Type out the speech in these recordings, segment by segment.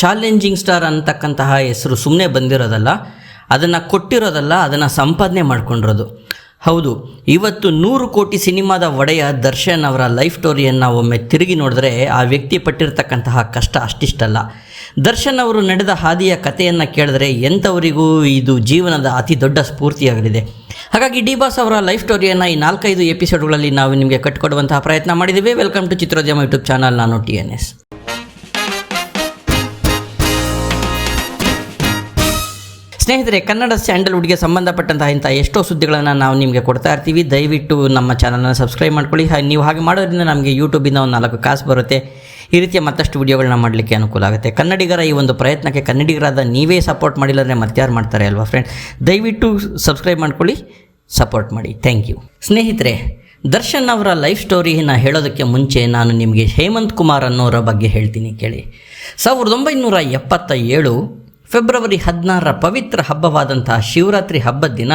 Challenging star ಅಂತಕ್ಕಂತಹ ಹೆಸರು ಸುಮ್ಮನೆ ಬಂದಿರೋದಲ್ಲ, ಅದನ್ನು ಕೊಟ್ಟಿರೋದಲ್ಲ, ಅದನ್ನು ಸಂಪಾದನೆ ಮಾಡ್ಕೊಂಡಿರೋದು. ಹೌದು, ಇವತ್ತು ನೂರು ಕೋಟಿ ಸಿನಿಮಾದ ಒಡೆಯ ದರ್ಶನ್ ಅವರ ಲೈಫ್ ಸ್ಟೋರಿಯನ್ನು ಒಮ್ಮೆ ತಿರುಗಿ ನೋಡಿದ್ರೆ ಆ ವ್ಯಕ್ತಿ ಪಟ್ಟಿರ್ತಕ್ಕಂತಹ ಕಷ್ಟ ಅಷ್ಟಿಷ್ಟಲ್ಲ. ದರ್ಶನ್ ಅವರು ನಡೆದ ಹಾದಿಯ ಕಥೆಯನ್ನು ಕೇಳಿದ್ರೆ ಎಂಥವರಿಗೂ ಇದು ಜೀವನದ ಅತಿ ದೊಡ್ಡ ಸ್ಫೂರ್ತಿಯಾಗಲಿದೆ. ಹಾಗಾಗಿ ಡಿ ಬಾಸ್ ಅವರ ಲೈಫ್ ಸ್ಟೋರಿಯನ್ನು ಈ ನಾಲ್ಕೈದು ಎಪಿಸೋಡ್ಗಳಲ್ಲಿ ನಾವು ನಿಮಗೆ ಕಟ್ಕೊಡುವಂತಹ ಪ್ರಯತ್ನ ಮಾಡಿದ್ದೀವಿ. Welcome to Chitrodyama YouTube channel ನಾನು ಟಿ ಎನ್ ಎಸ್ ಸ್ನೇಹಿತರೆ, ಕನ್ನಡ ಸ್ಯಾಂಡಲ್ವುಡ್ಗೆ ಸಂಬಂಧಪಟ್ಟಂತಹ ಇಂಥ ಎಷ್ಟೋ ಸುದ್ದಿಗಳನ್ನು ನಾವು ನಿಮಗೆ ಕೊಡ್ತಾ ಇರ್ತೀವಿ. ದಯವಿಟ್ಟು ನಮ್ಮ ಚಾನಲನ್ನು ಸಬ್ಸ್ಕ್ರೈಬ್ ಮಾಡ್ಕೊಳ್ಳಿ. ನೀವು ಹಾಗೆ ಮಾಡೋದ್ರಿಂದ ನಮಗೆ ಯೂಟ್ಯೂಬಿಂದ ಒಂದು ನಾಲ್ಕು ಕಾಸು ಬರುತ್ತೆ. ಈ ರೀತಿಯ ಮತ್ತಷ್ಟು ವಿಡಿಯೋಗಳನ್ನ ಮಾಡಲಿಕ್ಕೆ ಅನುಕೂಲ ಆಗುತ್ತೆ. ಕನ್ನಡಿಗರ ಈ ಒಂದು ಪ್ರಯತ್ನಕ್ಕೆ ಕನ್ನಡಿಗರಾದ ನೀವೇ ಸಪೋರ್ಟ್ ಮಾಡಿಲ್ಲ ಅಂದರೆ ಮತ್ತಾರು ಮಾಡ್ತಾರೆ ಅಲ್ವಾ ಫ್ರೆಂಡ್ ದಯವಿಟ್ಟು ಸಬ್ಸ್ಕ್ರೈಬ್ ಮಾಡ್ಕೊಳ್ಳಿ ಸಪೋರ್ಟ್ ಮಾಡಿ. ಥ್ಯಾಂಕ್ ಯು ಸ್ನೇಹಿತರೆ, ದರ್ಶನ್ ಅವರ ಲೈಫ್ ಸ್ಟೋರಿಯನ್ನು ಹೇಳೋದಕ್ಕೆ ಮುಂಚೆ ನಾನು ನಿಮಗೆ ಹೇಮಂತ್ ಕುಮಾರ್ ಅನ್ನೋರ ಬಗ್ಗೆ ಹೇಳ್ತೀನಿ ಕೇಳಿ. ಸಾವಿರದ ಒಂಬೈನೂರ ಎಪ್ಪತ್ತ ಏಳು ಫೆಬ್ರವರಿ ಹದಿನಾರರ ಪವಿತ್ರ ಹಬ್ಬವಾದಂತಹ ಶಿವರಾತ್ರಿ ಹಬ್ಬದ ದಿನ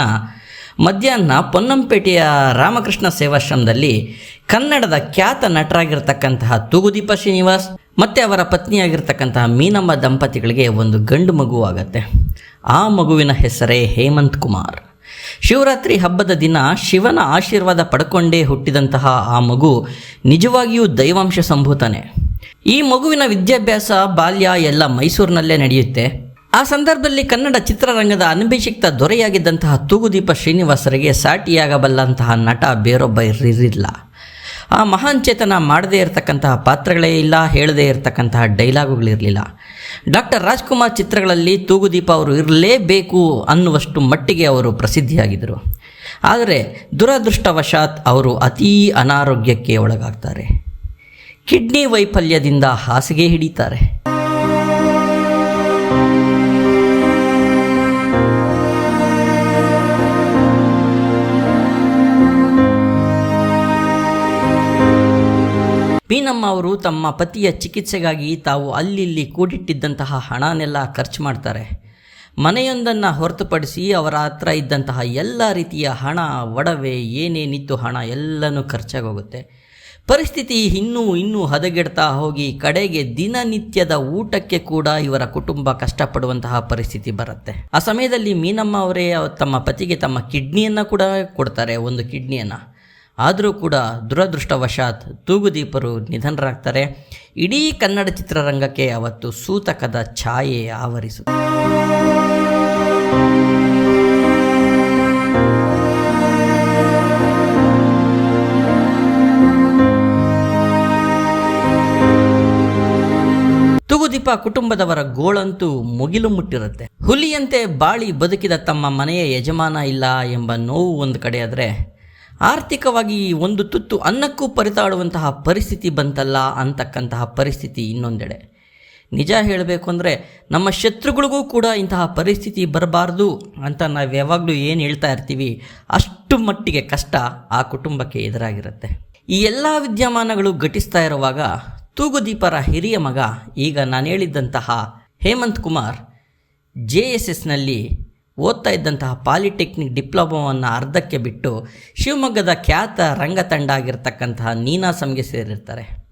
ಮಧ್ಯಾಹ್ನ ಪೊನ್ನಂಪೇಟೆಯ ರಾಮಕೃಷ್ಣ ಸೇವಾಶ್ರಮದಲ್ಲಿ ಕನ್ನಡದ ಖ್ಯಾತ ನಟರಾಗಿರ್ತಕ್ಕಂತಹ ತೂಗುದೀಪ ಶ್ರೀನಿವಾಸ್ ಮತ್ತು ಅವರ ಪತ್ನಿಯಾಗಿರ್ತಕ್ಕಂತಹ ಮೀನಮ್ಮ ದಂಪತಿಗಳಿಗೆ ಒಂದು ಗಂಡು ಮಗು ಆಗತ್ತೆ. ಆ ಮಗುವಿನ ಹೆಸರೇ ಹೇಮಂತ್ ಕುಮಾರ್. ಶಿವರಾತ್ರಿ ಹಬ್ಬದ ದಿನ ಶಿವನ ಆಶೀರ್ವಾದ ಪಡ್ಕೊಂಡೇ ಹುಟ್ಟಿದಂತಹ ಆ ಮಗು ನಿಜವಾಗಿಯೂ ದೈವಾಂಶ ಸಂಭೂತನೇ. ಈ ಮಗುವಿನ ವಿದ್ಯಾಭ್ಯಾಸ, ಬಾಲ್ಯ ಎಲ್ಲ ಮೈಸೂರಿನಲ್ಲೇ ನಡೆಯುತ್ತೆ. ಆ ಸಂದರ್ಭದಲ್ಲಿ ಕನ್ನಡ ಚಿತ್ರರಂಗದ ಅನಭಿಷಿಕ್ತ ದೊರೆಯಾಗಿದ್ದಂತಹ ತೂಗುದೀಪ ಶ್ರೀನಿವಾಸರಿಗೆ ಸಾಟಿಯಾಗಬಲ್ಲಂತಹ ನಟ ಬೇರೊಬ್ಬ ಇರಲಿಲ್ಲ ಆ ಮಹಾನ್ ಚೇತನ ಮಾಡದೇ ಇರತಕ್ಕಂತಹ ಪಾತ್ರಗಳೇ ಇಲ್ಲ, ಹೇಳದೇ ಇರತಕ್ಕಂತಹ ಡೈಲಾಗುಗಳಿರಲಿಲ್ಲ ಡಾಕ್ಟರ್ ರಾಜ್ಕುಮಾರ್ ಚಿತ್ರಗಳಲ್ಲಿ ತೂಗುದೀಪ ಅವರು ಇರಲೇಬೇಕು ಅನ್ನುವಷ್ಟು ಮಟ್ಟಿಗೆ ಅವರು ಪ್ರಸಿದ್ಧಿಯಾಗಿದ್ದರು. ಆದರೆ ದುರದೃಷ್ಟವಶಾತ್ ಅವರು ಅತೀ ಅನಾರೋಗ್ಯಕ್ಕೆ ಒಳಗಾಗ್ತಾರೆ. ಕಿಡ್ನಿ ವೈಫಲ್ಯದಿಂದ ಹಾಸಿಗೆ ಹಿಡಿತಾರೆ. ಮೀನಮ್ಮ ಅವರು ತಮ್ಮ ಪತಿಯ ಚಿಕಿತ್ಸೆಗಾಗಿ ತಾವು ಅಲ್ಲಿಲ್ಲಿ ಕೂಡಿಟ್ಟಿದ್ದಂತಹ ಹಣನೆಲ್ಲ ಖರ್ಚು ಮಾಡ್ತಾರೆ. ಮನೆಯೊಂದನ್ನು ಹೊರತುಪಡಿಸಿ ಅವರ ಹತ್ರ ಇದ್ದಂತಹ ಎಲ್ಲ ರೀತಿಯ ಹಣ, ಒಡವೆ ಏನೇನಿತ್ತು ಹಣ ಎಲ್ಲನೂ ಖರ್ಚಾಗೋಗುತ್ತೆ. ಪರಿಸ್ಥಿತಿ ಇನ್ನೂ ಇನ್ನೂ ಹದಗೆಡ್ತಾ ಹೋಗಿ ಕಡೆಗೆ ದಿನನಿತ್ಯದ ಊಟಕ್ಕೆ ಕೂಡ ಇವರ ಕುಟುಂಬ ಕಷ್ಟಪಡುವಂತಹ ಪರಿಸ್ಥಿತಿ ಬರುತ್ತೆ. ಆ ಸಮಯದಲ್ಲಿ ಮೀನಮ್ಮ ಅವರೇ ತಮ್ಮ ಪತಿಗೆ ತಮ್ಮ ಕಿಡ್ನಿಯನ್ನು ಕೂಡ ಕೊಡ್ತಾರೆ, ಒಂದು ಕಿಡ್ನಿಯನ್ನು. ಆದರೂ ಕೂಡ ದುರದೃಷ್ಟವಶಾತ್ ತೂಗುದೀಪರು ನಿಧನರಾಗ್ತಾರೆ. ಇಡೀ ಕನ್ನಡ ಚಿತ್ರರಂಗಕ್ಕೆ ಅವತ್ತು ಸೂತಕದ ಛಾಯೆ ಆವರಿಸು ತೂಗುದೀಪ ಕುಟುಂಬದವರ ಗೋಳಂತೂ ಮುಗಿಲು ಮುಟ್ಟಿರುತ್ತೆ. ಹುಲಿಯಂತೆ ಬಾಳಿ ಬದುಕಿದ ತಮ್ಮ ಮನೆಯ ಯಜಮಾನ ಇಲ್ಲ ಎಂಬ ನೋವು ಒಂದು ಕಡೆಯಾದರೆ ಆರ್ಥಿಕವಾಗಿ ಒಂದು ತುತ್ತು ಅನ್ನಕ್ಕೂ ಪರಿತಾಡುವಂತಹ ಪರಿಸ್ಥಿತಿ ಬಂತಲ್ಲ ಅಂತಕ್ಕಂತಹ ಪರಿಸ್ಥಿತಿ ಇನ್ನೊಂದೆಡೆ. ನಿಜ ಹೇಳಬೇಕು ಅಂದರೆ ನಮ್ಮ ಶತ್ರುಗಳಿಗೂ ಕೂಡ ಇಂತಹ ಪರಿಸ್ಥಿತಿ ಬರಬಾರ್ದು ಅಂತ ನಾವು ಯಾವಾಗಲೂ ಏನು ಹೇಳ್ತಾ ಇರ್ತೀವಿ, ಅಷ್ಟು ಮಟ್ಟಿಗೆ ಕಷ್ಟ ಆ ಕುಟುಂಬಕ್ಕೆ ಎದುರಾಗಿರುತ್ತೆ. ಈ ಎಲ್ಲ ವಿದ್ಯಮಾನಗಳು ಘಟಿಸ್ತಾ ಇರುವಾಗ ತೂಗುದೀಪರ ಹಿರಿಯ ಮಗ ಈಗ ನಾನು ಹೇಳಿದ್ದಂತಹ ಹೇಮಂತ್ ಕುಮಾರ್ ಜೆ ಎಸ್ ಎಸ್ನಲ್ಲಿ ಓದ್ತಾ ಇದ್ದಂತಹ ಪಾಲಿಟೆಕ್ನಿಕ್ ಡಿಪ್ಲೊಮೊವನ್ನು ಅರ್ಧಕ್ಕೆ ಬಿಟ್ಟು ಶಿವಮೊಗ್ಗದ ಖ್ಯಾತ ರಂಗತಂಡ ಆಗಿರ್ತಕ್ಕಂತಹ ನೀನಾಸಂಗೆ ಸೇರಿರ್ತಾರೆ.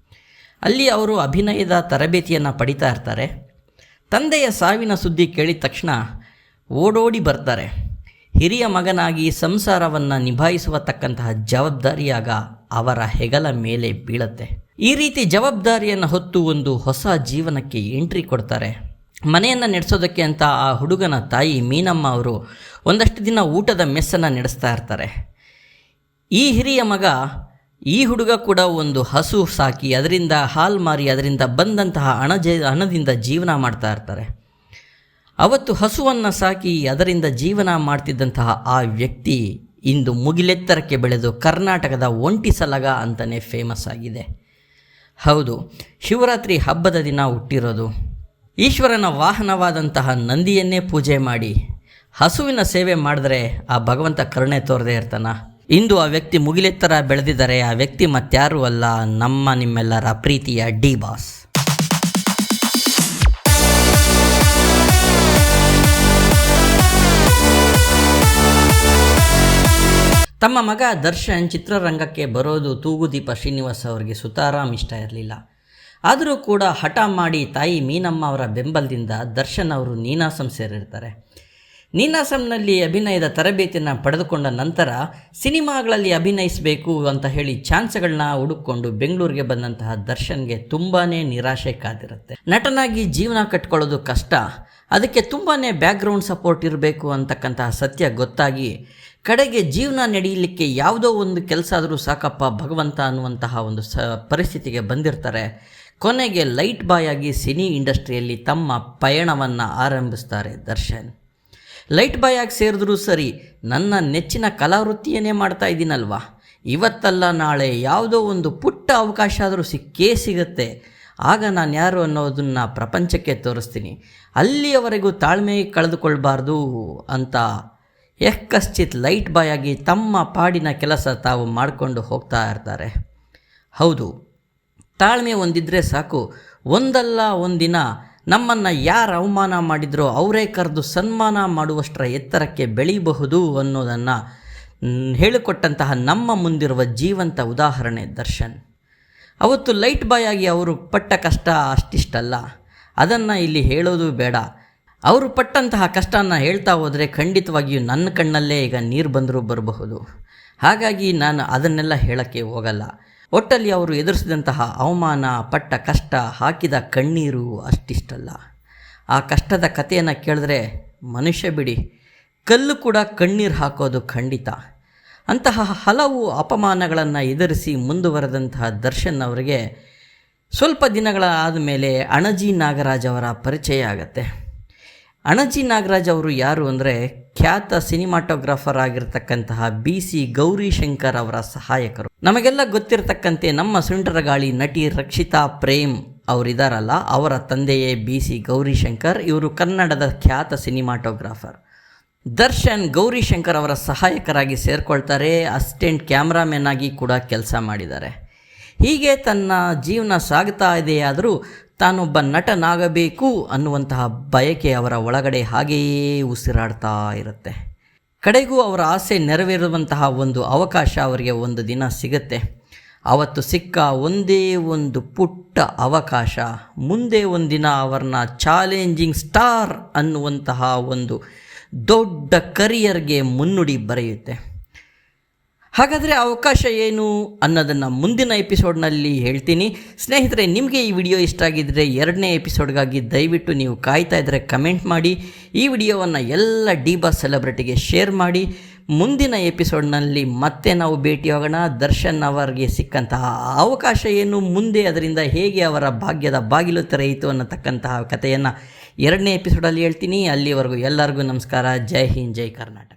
ಅಲ್ಲಿ ಅವರು ಅಭಿನಯದ ತರಬೇತಿಯನ್ನು ಪಡಿತಾ ಇರ್ತಾರೆ. ತಂದೆಯ ಸಾವಿನ ಸುದ್ದಿ ಕೇಳಿದ ತಕ್ಷಣ ಓಡೋಡಿ ಬರ್ತಾರೆ. ಹಿರಿಯ ಮಗನಾಗಿ ಸಂಸಾರವನ್ನು ನಿಭಾಯಿಸುವ ತಕ್ಕಂತಹ ಜವಾಬ್ದಾರಿಯಾಗ ಅವರ ಹೆಗಲ ಮೇಲೆ ಬೀಳತ್ತೆ. ಈ ರೀತಿ ಜವಾಬ್ದಾರಿಯನ್ನು ಹೊತ್ತು ಒಂದು ಹೊಸ ಜೀವನಕ್ಕೆ ಎಂಟ್ರಿ ಕೊಡ್ತಾರೆ. ಮನೆಯನ್ನು ನಡೆಸೋದಕ್ಕೆ ಅಂತ ಆ ಹುಡುಗನ ತಾಯಿ ಮೀನಮ್ಮ ಅವರು ಒಂದಷ್ಟು ದಿನ ಊಟದ ಮೆಸ್ಸನ್ನು ನಡೆಸ್ತಾ ಇರ್ತಾರೆ. ಈ ಹಿರಿಯ ಮಗ ಈ ಹುಡುಗ ಕೂಡ ಒಂದು ಹಸು ಸಾಕಿ ಅದರಿಂದ ಹಾಲು ಮಾರಿ ಅದರಿಂದ ಬಂದಂತಹ ಹಣ ಜ ಹಣದಿಂದ ಜೀವನ ಮಾಡ್ತಾ ಇರ್ತಾರೆ. ಅವತ್ತು ಹಸುವನ್ನು ಸಾಕಿ ಅದರಿಂದ ಜೀವನ ಮಾಡ್ತಿದ್ದಂತಹ ಆ ವ್ಯಕ್ತಿ ಇಂದು ಮುಗಿಲೆತ್ತರಕ್ಕೆ ಬೆಳೆದು ಕರ್ನಾಟಕದ ಒಂಟಿ ಸಲಗ ಅಂತಲೇ ಫೇಮಸ್ ಆಗಿದೆ. ಹೌದು, ಶಿವರಾತ್ರಿ ಹಬ್ಬದ ದಿನ ಹುಟ್ಟಿರೋದು. ಈಶ್ವರನ ವಾಹನವಾದಂತಹ ನಂದಿಯನ್ನೇ ಪೂಜೆ ಮಾಡಿ ಹಸುವಿನ ಸೇವೆ ಮಾಡಿದ್ರೆ ಆ ಭಗವಂತ ಕರುಣೆ ತೋರದೇ ಇರ್ತಾನ. ಇಂದು ಆ ವ್ಯಕ್ತಿ ಮುಗಿಲೆತ್ತರ ಬೆಳೆದಿದ್ದಾರೆ. ಆ ವ್ಯಕ್ತಿ ಮತ್ತಾರು ಅಲ್ಲ, ನಮ್ಮ ನಿಮ್ಮೆಲ್ಲರ ಪ್ರೀತಿಯ ಡಿ ಬಾಸ್. ತಮ್ಮ ಮಗ ದರ್ಶನ್ ಚಿತ್ರರಂಗಕ್ಕೆ ಬರೋದು ತೂಗುದೀಪ ಶ್ರೀನಿವಾಸ್ ಅವರಿಗೆ ಸುತಾರಾಮ್ ಇಷ್ಟ ಇರಲಿಲ್ಲ. ಆದರೂ ಕೂಡ ಹಠ ಮಾಡಿ ತಾಯಿ ಮೀನಮ್ಮ ಅವರ ಬೆಂಬಲದಿಂದ ದರ್ಶನ್ ಅವರು ನೀನಾಸಂ ಸೇರಿರ್ತಾರೆ. ನೀನಾಸಂನಲ್ಲಿ ಅಭಿನಯದ ತರಬೇತಿಯನ್ನು ಪಡೆದುಕೊಂಡ ನಂತರ ಸಿನಿಮಾಗಳಲ್ಲಿ ಅಭಿನಯಿಸಬೇಕು ಅಂತ ಹೇಳಿ ಚಾನ್ಸ್ಗಳನ್ನ ಹುಡುಕೊಂಡು ಬೆಂಗಳೂರಿಗೆ ಬಂದಂತಹ ದರ್ಶನ್ಗೆ ತುಂಬಾ ನಿರಾಶೆ ಕಾದಿರುತ್ತೆ. ನಟನಾಗಿ ಜೀವನ ಕಟ್ಕೊಳ್ಳೋದು ಕಷ್ಟ. ಅದಕ್ಕೆ ತುಂಬಾ ಬ್ಯಾಕ್ಗ್ರೌಂಡ್ ಸಪೋರ್ಟ್ ಇರಬೇಕು ಅಂತಕ್ಕಂತಹ ಸತ್ಯ ಗೊತ್ತಾಗಿ ಕಡೆಗೆ ಜೀವನ ನಡೆಯಲಿಕ್ಕೆ ಯಾವುದೋ ಒಂದು ಕೆಲಸ ಆದರೂ ಸಾಕಪ್ಪ ಭಗವಂತ ಅನ್ನುವಂತಹ ಒಂದು ಸ, ಪರಿಸ್ಥಿತಿಗೆ ಬಂದಿರ್ತಾರೆ. ಕೊನೆಗೆ ಲೈಟ್ ಬಾಯ್ ಆಗಿ ಸಿನಿ ಇಂಡಸ್ಟ್ರಿಯಲ್ಲಿ ತಮ್ಮ ಪಯಣವನ್ನು ಆರಂಭಿಸ್ತಾರೆ ದರ್ಶನ್. ಲೈಟ್ ಬಾಯ್ ಆಗಿ ಸೇರಿದ್ರೂ ಸರಿ, ನನ್ನ ನೆಚ್ಚಿನ ಕಲಾವೃತ್ತಿಯನ್ನೇ ಮಾಡ್ತಾ ಇದ್ದೀನಲ್ವಾ ಇವತ್ತಲ್ಲ ನಾಳೆ ಯಾವುದೋ ಒಂದು ಪುಟ್ಟ ಅವಕಾಶ ಆದರೂ ಸಿಕ್ಕೇ ಸಿಗುತ್ತೆ. ಆಗ ನಾನು ಯಾರು ಅನ್ನೋದನ್ನು ಪ್ರಪಂಚಕ್ಕೆ ತೋರಿಸ್ತೀನಿ. ಅಲ್ಲಿಯವರೆಗೂ ತಾಳ್ಮೆ ಕಳೆದುಕೊಳ್ಬಾರ್ದು ಅಂತ. ಎಕ್ಕಶ್ಚಿತ್ ಲೈಟ್ ಬಾಯ್ ಆಗಿ ತಮ್ಮ ಪಾಡಿನ ಕೆಲಸ ತಾವು ಮಾಡಿಕೊಂಡು ಹೋಗ್ತಾ ಇರ್ತಾರೆ. ಹೌದು ತಾಳ್ಮೆ ಹೊಂದಿದ್ರೆ ಸಾಕು. ಒಂದಲ್ಲ ಒಂದಿನ ನಮ್ಮನ್ನು ಯಾರು ಅವಮಾನ ಮಾಡಿದ್ರೋ ಅವರೇ ಕರೆದು ಸನ್ಮಾನ ಮಾಡುವಷ್ಟರ ಎತ್ತರಕ್ಕೆ ಬೆಳೀಬಹುದು ಅನ್ನೋದನ್ನು ಹೇಳಿಕೊಟ್ಟಂತಹ ನಮ್ಮ ಮುಂದಿರುವ ಜೀವಂತ ಉದಾಹರಣೆ ದರ್ಶನ್. ಅವತ್ತು ಲೈಟ್ ಬಾಯ್ ಆಗಿ ಅವರು ಪಟ್ಟ ಕಷ್ಟ ಅಷ್ಟಿಷ್ಟಲ್ಲ. ಅದನ್ನು ಇಲ್ಲಿ ಹೇಳೋದು ಬೇಡ. ಅವರು ಪಟ್ಟಂತಹ ಕಷ್ಟನ ಹೇಳ್ತಾ ಹೋದರೆ ಖಂಡಿತವಾಗಿಯೂ ನನ್ನ ಕಣ್ಣಲ್ಲೇ ಈಗ ನೀರು ಬಂದರೂ ಬರಬಹುದು. ಹಾಗಾಗಿ ನಾನು ಅದನ್ನೆಲ್ಲ ಹೇಳೋಕ್ಕೆ ಹೋಗಲ್ಲ. ಒಟ್ಟಲ್ಲಿ ಅವರು ಎದುರಿಸಿದಂತಹ ಅವಮಾನ, ಪಟ್ಟ ಕಷ್ಟ, ಹಾಕಿದ ಕಣ್ಣೀರು ಅಷ್ಟಿಷ್ಟಲ್ಲ. ಆ ಕಷ್ಟದ ಕಥೆಯನ್ನು ಕೇಳಿದ್ರೆ, ಮನುಷ್ಯ ಬಿಡಿ, ಕಲ್ಲು ಕೂಡ ಕಣ್ಣೀರು ಹಾಕೋದು ಖಂಡಿತ. ಅಂತಹ ಹಲವು ಅಪಮಾನಗಳನ್ನು ಎದುರಿಸಿ ಮುಂದುವರೆದಂತಹ ದರ್ಶನ್ ಅವರಿಗೆ ಸ್ವಲ್ಪ ದಿನಗಳ ಆದಮೇಲೆ ಅಣಜಿ ನಾಗರಾಜ್ ಅವರ ಪರಿಚಯ ಆಗತ್ತೆ. ಅಣಜಿ ನಾಗರಾಜ್ ಅವರು ಯಾರು ಅಂದರೆ, ಖ್ಯಾತ ಸಿನಿಮಾಟೋಗ್ರಾಫರ್ ಆಗಿರತಕ್ಕಂತಹ ಬಿ ಸಿ ಗೌರಿಶಂಕರ್ ಅವರ ಸಹಾಯಕರು. ನಮಗೆಲ್ಲ ಗೊತ್ತಿರತಕ್ಕಂತೆ ನಮ್ಮ ಸುಂಟರಗಾಳಿ ನಟಿ ರಕ್ಷಿತಾ ಪ್ರೇಮ್ ಅವರಿದಾರಲ್ಲ, ಅವರ ತಂದೆಯೇ ಬಿ ಸಿ ಗೌರಿಶಂಕರ್, ಇವರು ಕನ್ನಡದ ಖ್ಯಾತ ಸಿನಿಮಾಟೋಗ್ರಾಫರ್. ದರ್ಶನ್ ಗೌರಿಶಂಕರ್ ಅವರ ಸಹಾಯಕರಾಗಿ ಸೇರ್ಕೊಳ್ತಾರೆ, ಅಸಿಸ್ಟೆಂಟ್ ಕ್ಯಾಮ್ರಾಮನ್ ಆಗಿ ಕೂಡ ಕೆಲಸ ಮಾಡಿದ್ದಾರೆ. ಹೀಗೆ ತನ್ನ ಜೀವನ ಸಾಗ್ತಾ ಇದೆಯಾದರೂ ತಾನೊಬ್ಬ ನಟನಾಗಬೇಕು ಅನ್ನುವಂತಹ ಬಯಕೆ ಅವರ ಒಳಗಡೆ ಹಾಗೆಯೇ ಉಸಿರಾಡ್ತಾ ಇರುತ್ತೆ. ಕಡೆಗೂ ಅವರ ಆಸೆ ನೆರವೇರುವಂತಹ ಒಂದು ಅವಕಾಶ ಅವರಿಗೆ ಒಂದು ದಿನ ಸಿಗುತ್ತೆ. ಅವತ್ತು ಸಿಕ್ಕ ಒಂದೇ ಒಂದು ಪುಟ್ಟ ಅವಕಾಶ, ಮುಂದೆ ಒಂದಿನ ಅವರನ್ನ ಚಾಲೆಂಜಿಂಗ್ ಸ್ಟಾರ್ ಅನ್ನುವಂತಹ ಒಂದು ದೊಡ್ಡ ಕರಿಯರ್ಗೆ ಮುನ್ನುಡಿ ಬರೆಯುತ್ತೆ. ಹಾಗಾದರೆ ಅವಕಾಶ ಏನು ಅನ್ನೋದನ್ನು ಮುಂದಿನ ಎಪಿಸೋಡ್ನಲ್ಲಿ ಹೇಳ್ತೀನಿ. ಸ್ನೇಹಿತರೆ, ನಿಮಗೆ ಈ ವಿಡಿಯೋ ಇಷ್ಟ ಆಗಿದ್ದರೆ ಎರಡನೇ ಎಪಿಸೋಡ್ಗಾಗಿ ದಯವಿಟ್ಟು ನೀವು ಕಾಯ್ತಾ ಇದ್ದರೆ ಕಮೆಂಟ್ ಮಾಡಿ. ಈ ವಿಡಿಯೋವನ್ನು ಎಲ್ಲ ಡಿಬಾ ಸೆಲೆಬ್ರಿಟಿಗೆ ಶೇರ್ ಮಾಡಿ. ಮುಂದಿನ ಎಪಿಸೋಡ್ನಲ್ಲಿ ಮತ್ತೆ ನಾವು ಭೇಟಿಯಾಗೋಣ ದರ್ಶನ್ ಅವರಿಗೆ ಸಿಕ್ಕಂತಹ ಅವಕಾಶ ಏನು, ಮುಂದೆ ಅದರಿಂದ ಹೇಗೆ ಅವರ ಭಾಗ್ಯದ ಬಾಗಿಲು ತೆರೆಯಿತು ಅನ್ನತಕ್ಕಂತಹ ಕಥೆಯನ್ನು ಎರಡನೇ ಎಪಿಸೋಡಲ್ಲಿ ಹೇಳ್ತೀನಿ. ಅಲ್ಲಿವರೆಗೂ ಎಲ್ಲರಿಗೂ ನಮಸ್ಕಾರ. ಜೈ ಹಿಂದ್, ಜೈ ಕರ್ನಾಟಕ.